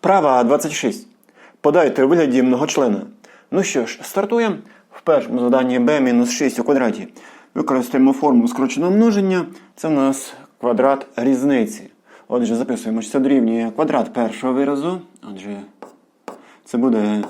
Вправа 26. Подайте у вигляді многочлена. Ну що ж, стартуємо. В першому заданні b-6 у квадраті. Використаємо форму скороченого множення. Це в нас квадрат різниці. Отже, записуємо, що це дорівнює квадрат першого виразу. Отже, це буде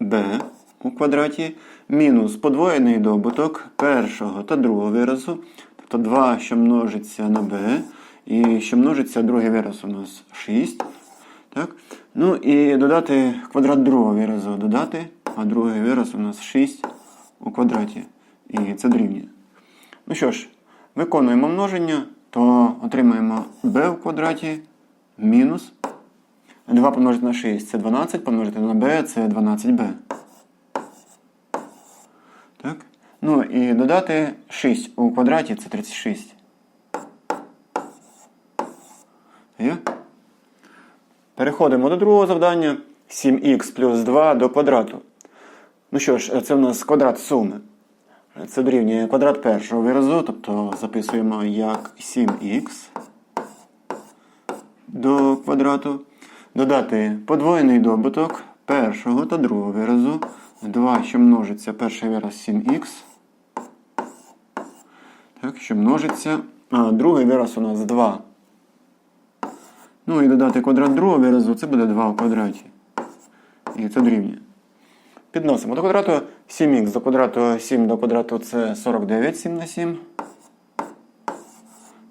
b у квадраті мінус подвоєний добуток першого та другого виразу. Тобто 2, що множиться на b, і що множиться другий вираз у нас 6. Так? Ну і додати квадрат другого виразу додати, а другий вираз у нас 6 у квадраті. І це дорівнює. Ну що ж, виконуємо множення, то отримаємо b в квадраті мінус 2 помножити на 6 це 12, помножити на b це 12b. Так? Ну і додати 6 у квадраті це 36. Є? Переходимо до другого завдання. 7х плюс 2 до квадрату. Ну що ж, це в нас квадрат суми. Це дорівнює квадрат першого виразу, тобто записуємо як 7х до квадрату. Додати подвоєний добуток першого та другого виразу. 2, що множиться перший вираз 7х. Так, що множиться. А другий вираз у нас 2. Ну і додати квадрат другого виразу, це буде 2 в квадраті. І це дорівнює. Підносимо до квадрату 7х до квадрату 7 до квадрату це 49, 7 на 7.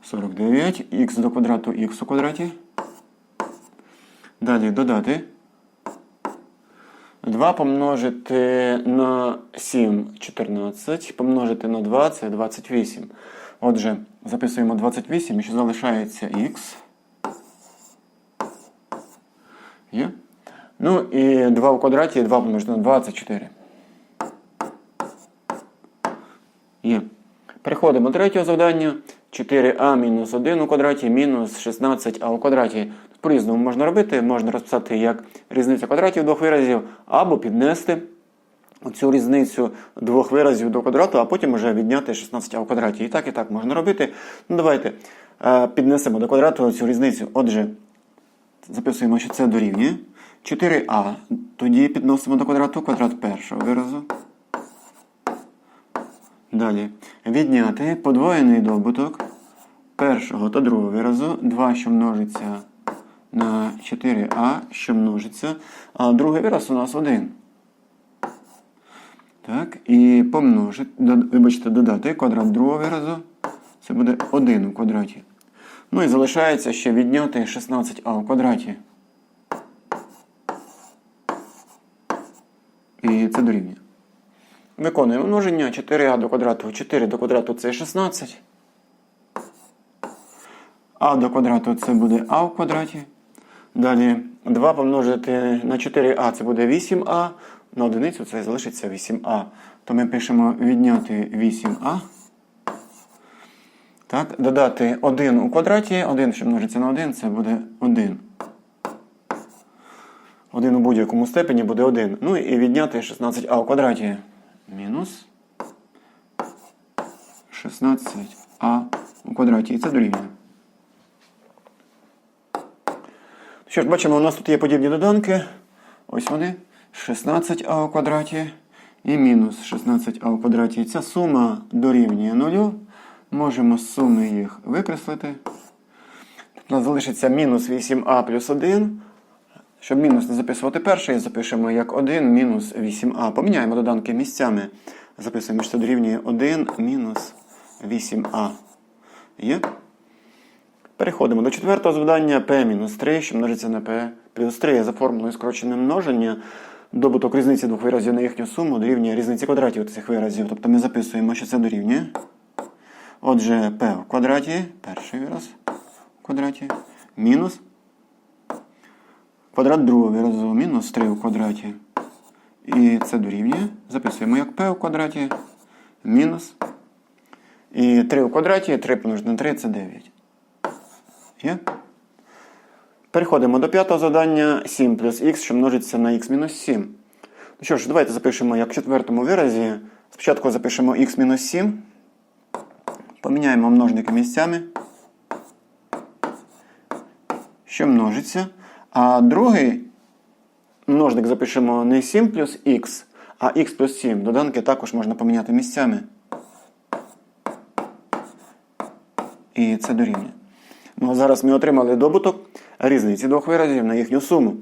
49. Х до квадрату х у квадраті. Далі додати. 2 помножити на 7 14. Помножити на 2 це 28. Отже, записуємо 28 і ще залишається х. Є? Ну і 2 в квадраті, 2 помножити на 2 це 4. Є. Переходимо до третього завдання. 4а мінус 1 у квадраті мінус 16а у квадраті. По-різному можна робити. Можна розписати як різниця квадратів двох виразів, або піднести цю різницю двох виразів до квадрату, а потім вже відняти 16а у квадраті. І так, і так можна робити. Ну, давайте е, піднесемо до квадрату цю різницю. Отже, записуємо, що це дорівнює. 4а. Тоді підносимо до квадрату квадрат першого виразу. Далі. Відняти подвоєний добуток першого та другого виразу. 2, що множиться на 4а, що множиться. А другий вираз у нас 1. Так, і помножити, вибачте, додати квадрат другого виразу. Це буде 1 у квадраті. Ну і залишається ще відняти 16а у квадраті. І це дорівнює. Виконуємо множення 4а до квадрату. 4 до квадрату це 16. А до квадрату це буде а в квадраті. Далі 2 помножити на 4а це буде 8а. На одиницю це залишиться 8а. То ми пишемо відняти 8а. Так, Додати 1 у квадраті. 1, що множиться на 1, це буде 1. 1 у будь-якому степені буде 1. Ну і відняти 16а у квадраті. Мінус 16а у квадраті. І це дорівнює. Що ж, бачимо, у нас тут є подібні доданки. Ось вони. 16а у квадраті і мінус 16а у квадраті. Ця сума дорівнює 0. Можемо з суми їх викреслити. У нас залишиться мінус 8а плюс 1. Щоб мінус не записувати перший, запишемо як 1 мінус 8а. Поміняємо доданки місцями. Записуємо, що це дорівнює 1 мінус 8а. Є? Переходимо до четвертого завдання P-3, що множиться на P плюс 3. За формулою скорочене множення. Добуток різниці двох виразів на їхню суму дорівнює різниці квадратів цих виразів. Тобто ми записуємо, що це дорівнює. Отже, P в квадраті, перший вираз в квадраті, мінус квадрат другого виразу, мінус 3 в квадраті. І це дорівнює. Записуємо як P в квадраті, мінус. І 3 в квадраті, 3 помножити на 3 це 9. Є? Переходимо до п'ятого завдання 7 плюс х, що множиться на х мінус 7. Ну що ж, давайте запишемо як в четвертому виразі. Спочатку запишемо х мінус 7. Поміняємо множники місцями. Що множиться. А другий множник запишемо не 7 плюс х, а х плюс 7. Доданки також можна поміняти місцями. І це дорівнює. Ну, а зараз ми отримали добуток різниці двох виразів на їхню суму.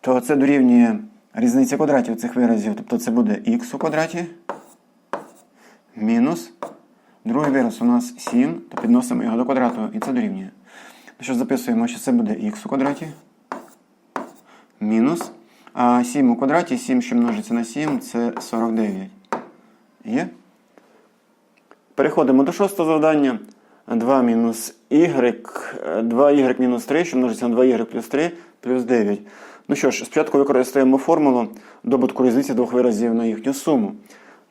То це дорівнює різниці квадратів цих виразів. Тобто це буде х у квадраті мінус. Другий вираз у нас 7, то підносимо його до квадрату і це дорівнює. Що записуємо, що це буде х у квадраті. Мінус. А 7 у квадраті, 7, що множиться на 7, це 49. Є? Переходимо до шостого завдання. 2 мінус y, 2y мінус 3, що множиться на 2y плюс 3, плюс 9. Ну що ж, спочатку використаємо формулу добутку різниці двох виразів на їхню суму.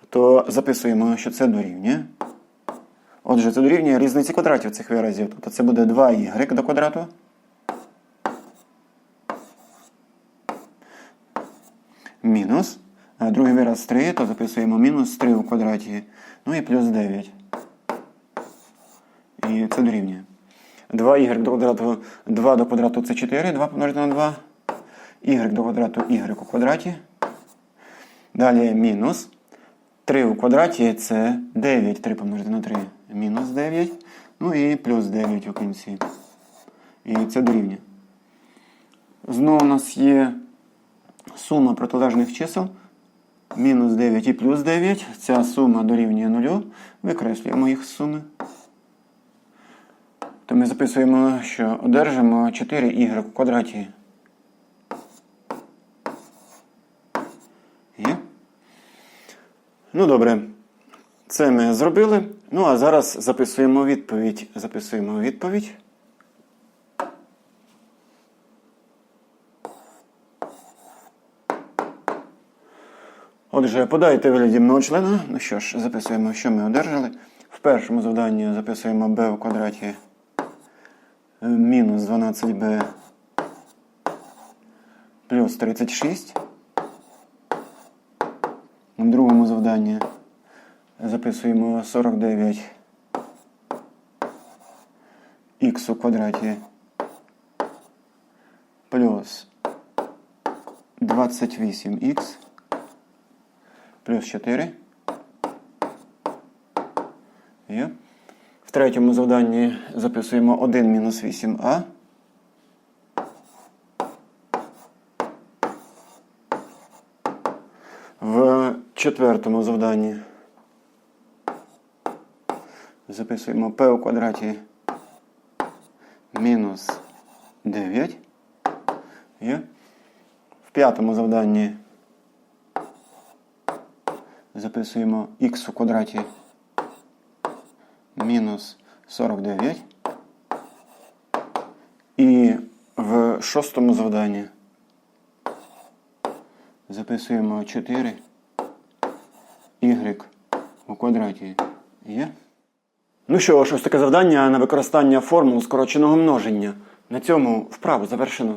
То записуємо, що це дорівнює. Отже, це дорівнює різниці квадратів цих виразів. Тобто це буде 2y до квадрату. Мінус. Другий вираз 3, то записуємо мінус 3 у квадраті. Ну і плюс 9. І це дорівнює. 2y до квадрату 2 до квадрату це 4, 2 помножити на 2. y до квадрату y у квадраті. Далі мінус. 3 у квадраті це 9. 3 помножити на 3. Мінус 9. Ну і плюс 9 у кінці. І це дорівнює. Знову у нас є сума протилежних чисел. Мінус 9 і плюс 9. Ця сума дорівнює 0. Викреслюємо їх суми. То ми записуємо, що одержимо 4y у квадраті. Ну добре. Це ми зробили. Ну а зараз записуємо відповідь. Записуємо відповідь. Отже, подайте вигляді многочлена. Ну що ж, записуємо, що ми одержали. В першому завданні записуємо b у квадраті е, мінус 12b плюс 36. В другому завданні записуємо 49 х у квадраті плюс 28х плюс 4. Є. В третьому завданні записуємо 1 мінус 8а. В четвертому завданні записуємо p у квадраті мінус 9. Є. В п'ятому завданні записуємо х у квадраті мінус 49. І в шостому завданні записуємо 4 y у квадраті є. Ну що ж, ось таке завдання на використання формул скороченого множення. На цьому вправу завершено.